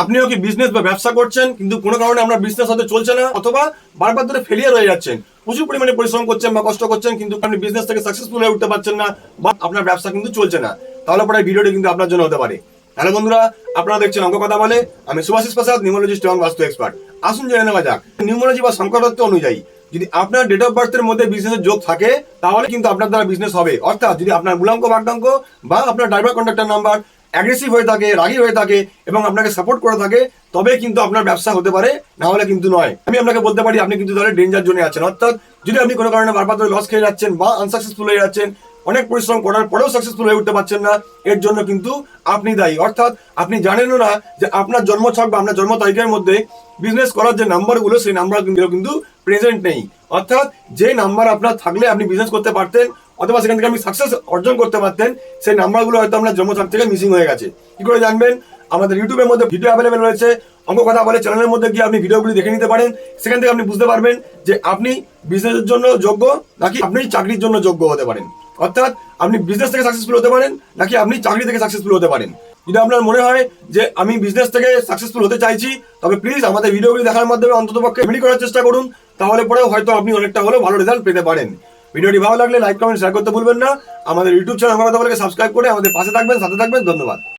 আপনিও কি বিজনেস বা ব্যবসা করছেন, কিন্তু কোনো কারণে আপনার বিজনেস হয়তো চলছে না, অথবা বারবার ধরে ফেলিয়ার হয়ে যাচ্ছেন। প্রচুর পরিমাণে পরিশ্রম করছেন বা কষ্ট করছেন, কিন্তু আপনি বিজনেস থেকে সাকসেসফুল হয়ে উঠতে পারছেন না, বা আপনার ব্যবসা কিন্তু চলছে না। তাহলে পরে ভিডিওটি কিন্তু আপনার জন্য হতে পারে। হ্যালো বন্ধুরা, আপনারা দেখছেন অঙ্ক কথা বলে, আমি সুভাষিস প্রসাদ নিউমোলজিস্ট এবং বাস্তু এক্সপার্ট আসুন জেনে নেওয়া যাক নিউমোলজি বা সংখ্যাতত্ত্ব অনুযায়ী, যদি আপনার ডেট অফ বার্থের মধ্যে বিজনেসের যোগ থাকে, তাহলে কিন্তু আপনার দ্বারা বিজনেস হবে। অর্থাৎ যদি আপনার মূলাঙ্ক বাগদাঙ্ক বা আপনার ড্রাইভার কন্ডাক্টর নাম্বার অ্যাগ্রেসিভ হয়ে থাকে, রাগি হয়ে থাকে এবং আপনাকে সাপোর্ট করে থাকে, তবে কিন্তু আপনার ব্যবসা হতে পারে, না হলে কিন্তু নয়। আমি আপনাকে বলতে পারি, আপনি কিন্তু তাহলে ডেঞ্জার জোনে আছেন। অর্থাৎ যদি আপনি কোনো কারণে বারবার ধরে লস খেয়ে যাচ্ছেন বা আনসাকসেসফুল হয়ে যাচ্ছেন অনেক পরিশ্রম করার পরেও সাকসেসফুল হয়ে উঠতে পারছেন না, এর জন্য কিন্তু আপনি দায়ী। অর্থাৎ আপনি জানেনও না যে আপনার জন্ম ছক বা আপনার জন্ম তারিখের মধ্যে বিজনেস করার যে নাম্বারগুলো সেই নাম্বারগুলো কিন্তু প্রেজেন্ট নেই। অর্থাৎ যে নাম্বার আপনার থাকলে আপনি বিজনেস করতে পারতেন, অথবা সেখান থেকে আপনি সাকসেস অর্জন করতে পারতেন, সেই নাম্বারগুলো হয়তো আপনার জন্মছক থেকে মিসিং হয়ে গেছে। কি করে জানবেন? আমাদের ইউটিউবের মধ্যে ভিডিও অ্যাভেলেবেল রয়েছে। অঙ্ক কথা বলে চ্যানেলের মধ্যে গিয়ে আপনি ভিডিওগুলি দেখে নিতে পারেন। সেখান থেকে আপনি বুঝতে পারবেন যে আপনি বিজনেসের জন্য যোগ্য, নাকি আপনি চাকরির জন্য যোগ্য হতে পারেন। অর্থাৎ আপনি বিজনেস থেকে সাকসেসফুল হতে পারেন, নাকি আপনি চাকরি থেকে সাকসেসফুল হতে পারেন? যদি আপনার মনে হয় যে আমি বিজনেস থেকে সাকসেসফুল হতে চাইছি, তবে প্লিজ আমাদের ভিডিওগুলি দেখার মাধ্যমে অন্তত পক্ষে এমনি করার চেষ্টা করুন, তাহলে পরেও হয়তো আপনি অনেকটা হলেও ভালো রেজাল্ট পেতে পারেন। ভিডিওটি ভালো লাগলে লাইক কমেন্ট শেয়ার করতে ভুলবেন না। আমাদের ইউটিউব চ্যানেল আমাদের সাবস্ক্রাইব করে আমাদের পাশে থাকবেন, সাথে থাকবেন, ধন্যবাদ।